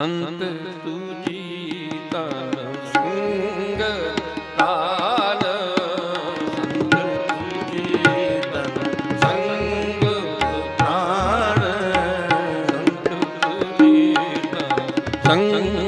ਅੰਤ ਤੁਜੀ ਤਨ ਸੰਗ ਤਾਨ ਸੰਤ ਤੁਜੀ ਤਨ ਸੰਗ ਪ੍ਰਾਣ ਸੰਤ ਤੁਜੀ ਤਨ ਸੰਗ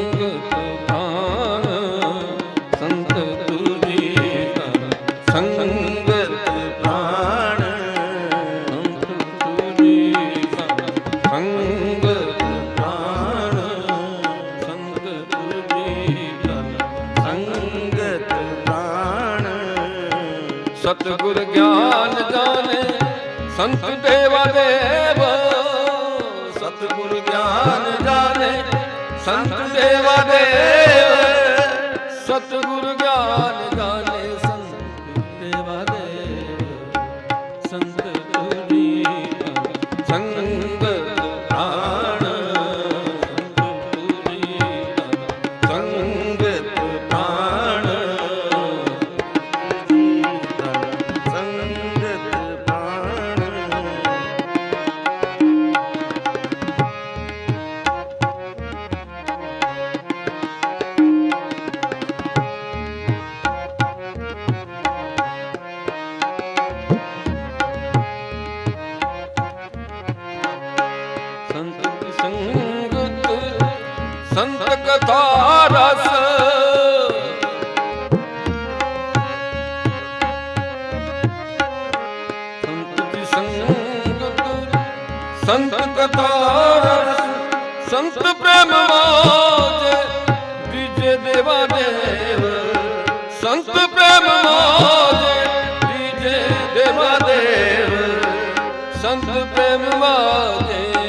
ਸਤਿਗੁਰ ਗਿਆਨ ਜਾਣੇ ਸੰਤ ਦੇਵਾ ਦੇਵ। ਸਤਿਗੁਰ ਗਿਆਨ ਜਾਣੇ ਸੰਤ ਦੇਵਾ ਦੇਵ। ਸਤਿਗੁਰ ਗਿਆਨ ਸੰਗਤ ਸੰਤ ਕਥਾ ਰਸ ਸੰਤ ਦੀ ਸੰਗਤ ਸੰਤ ਕਥਾ ਰਸ ਸੰਤ ਪ੍ਰੇਮ ਮਾਜ ਦੀਜੇ ਦੇਵਾ ਦੇਵ ਸੰਤ ਪ੍ਰੇਮ ਮਾਜ ਦੀਜੇ ਦੇਵਾ ਦੇਵ ਸੰਤ ਪ੍ਰੇਮ ਮਾਜੇ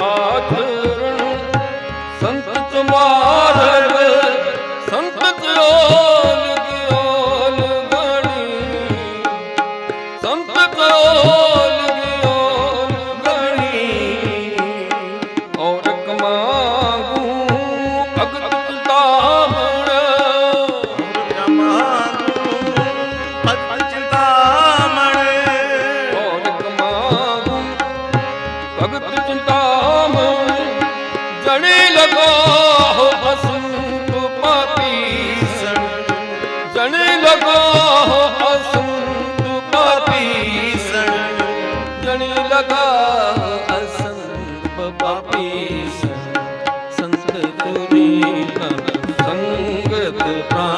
हाथ প্রাণ